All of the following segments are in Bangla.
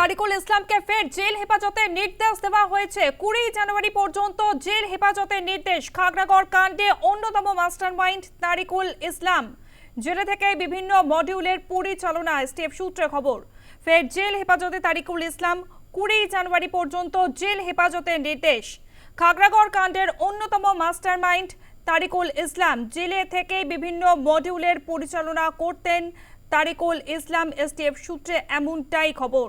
তারিকুল ইসলামকে ফের জেল হেফাজতের নির্দেশ দেওয়া হয়েছে। কুড়ি জানুয়ারি পর্যন্ত জেল হেফাজতের নির্দেশ। খাগড়াগড়, কাণ্ডে অন্যতম মাস্টারমাইন্ড তারিকুল ইসলাম। জেলে থেকে বিভিন্ন মডিউলের পরিচালনা স্টেপ সূত্রে খবর, ফের জেল হেফাজতে তারিকুল ইসলাম। কুড়ি জানুয়ারি পর্যন্ত জেল হেফাজতের নির্দেশ। খাগড়াগড়, কাণ্ডের অন্যতম মাস্টারমাইন্ড তারিকুল ইসলাম। জেলে থেকে বিভিন্ন মডিউলের পরিচালনা করতেন তারিকুল ইসলাম। এসটিএফ সূত্রে এমনটাই খবর।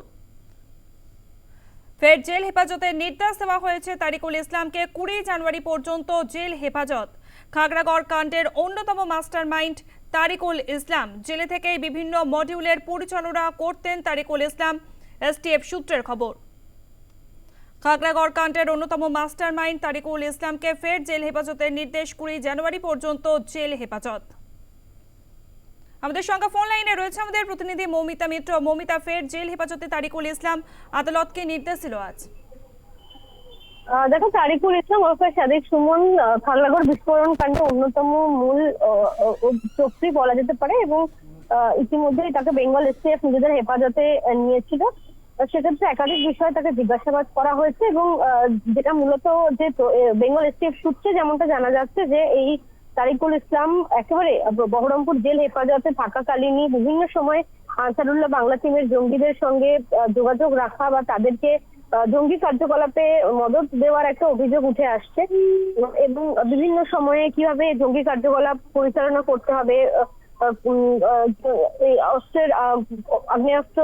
ফের জেল হেফাজতের নির্দেশ দেওয়া হয়েছে তারিকুল ইসলামকে কুড়ি জানুয়ারি পর্যন্ত জেল হেফাজত। খাগড়াগড় কাণ্ডের অন্যতম মাস্টারমাইন্ড তারিকুল ইসলাম। জেলে থেকেই বিভিন্ন মডিউলের পরিচালনা করতেন তারিকুল ইসলাম। এসটিএফ সূত্রের খবর। খাগড়াগড় কাণ্ডের অন্যতম মাস্টারমাইন্ড তারিকুল ইসলামকে ফের জেল হেফাজতের নির্দেশ কুড়ি জানুয়ারি পর্যন্ত জেল হেফাজত। আমাদের সঙ্গে ফোন লাইনে রয়েছে আমাদের প্রতিনিধি মৌমিতা মিত্র। মৌমিতা ফের জেল হেফাজতে তারিকুল ইসলাম আদালতকে নির্দেশ দিল আজ। দেখো তারিকুল ইসলাম ওরফে সাদিক সুমন আহ, বিস্ফোরণ কাণ্ডে অন্যতম মূল আহ, বলা যেতে পারে এবং ইতিমধ্যেই তাকে বেঙ্গল এসটিএফ নিজেদের হেফাজতে নিয়েছিল। সেক্ষেত্রে একাধিক বিষয়ে তাকে জিজ্ঞাসাবাদ করা হয়েছে এবং যেটা মূলত যে বেঙ্গল এসটিএফ সূত্রে যেমনটা জানা যাচ্ছে যে এই তারিকুল ইসলাম একেবারে বহরমপুর জেল হেফাজতে থাকাকালীনই বিভিন্ন সময় আনসারুল্লাহ বাংলা টিমের জঙ্গিদের সঙ্গে যোগাযোগ রাখা বা তাদেরকে জঙ্গি কার্যকলাপে মদত দেওয়ার একটা অভিযোগ উঠে আসছে। এবং বিভিন্ন সময়ে কীভাবে জঙ্গি কার্যকলাপ পরিচালনা করতে হবে অস্ত্রের আগ্নেয়াস্ত্র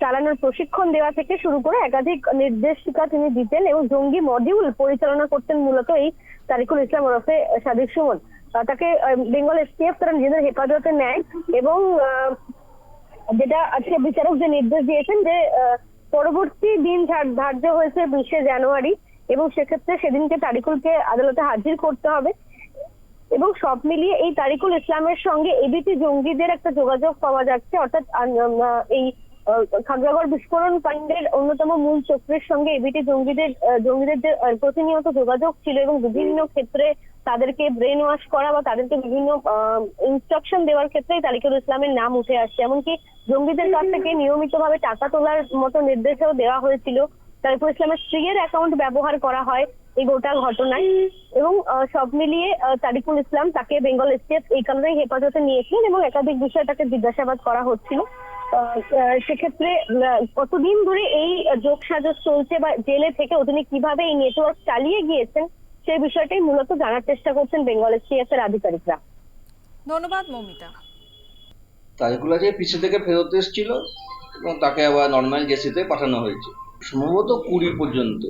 চালানোর প্রশিক্ষণ দেওয়া থেকে শুরু করে একাধিক নির্দেশিকা তিনি দিতেন এবং জঙ্গি মডিউল পরিচালনা করতেন মূলত এই তারিকুল ইসলাম ওরফে সাদিক সুমন। তাকে বেঙ্গল এসটিএফ তারা নিজেদের হেফাজতে নেয় এবং যেটা আজকে বিচারক যে নির্দেশ দিয়েছেন যে পরবর্তী দিন ধার্য হয়েছে বিশে জানুয়ারি এবং সেক্ষেত্রে সেদিনকে তারিকুলকে আদালতে হাজির করতে হবে এবং সব মিলিয়ে এই তারিকুল ইসলামের সঙ্গে এবিটি জঙ্গিদের একটা যোগাযোগ পাওয়া যাচ্ছে। অর্থাৎ এই খাগড়াগড় বিস্ফোরণ কাণ্ডের অন্যতম মূল চক্রের সঙ্গে এবিটি জঙ্গিদের জঙ্গিদের যে প্রতিনিয়ত যোগাযোগ ছিল এবং বিভিন্ন ক্ষেত্রে তাদেরকে ব্রেন ওয়াশ করা বা তাদেরকে বিভিন্ন ইনস্ট্রাকশন দেওয়ার ক্ষেত্রে তারিকুল ইসলামের নাম উঠে আসছে। এমনকি জঙ্গিদের কাছ থেকে নিয়মিতভাবে টাকা তোলার মতো নির্দেশও দেওয়া হয়েছিল। তারিকুল ইসলামের স্ত্রীর অ্যাকাউন্ট ব্যবহার করা হয় এই গোটা ঘটনায় এবং সব মিলিয়ে তারিকুল ইসলাম তাকে বেঙ্গল স্টেট এই কারণেই হেফাজতে নিয়েছিলেন এবং একাধিক বিষয়ে তাকে জিজ্ঞাসাবাদ করা হচ্ছিল। সেক্ষেত্রে কতদিন ধরে এই যোগ সাজস চলছে বা জেলে থেকে তিনি কীভাবে এই নেটওয়ার্ক চালিয়ে গিয়েছেন সেই বিষয়টাই মূলত জানার চেষ্টা করছেন বেঙ্গলের সিএস এর আধিকারিকরা। ধন্যবাদ মৌমিতা। তাজগুলা যে পিছে থেকে ফেরত এসেছিল এবং তাকে আবার নর্মাল জেসিতে পাঠানো হয়েছে। সম্ভবত কুড়ি পর্যন্ত।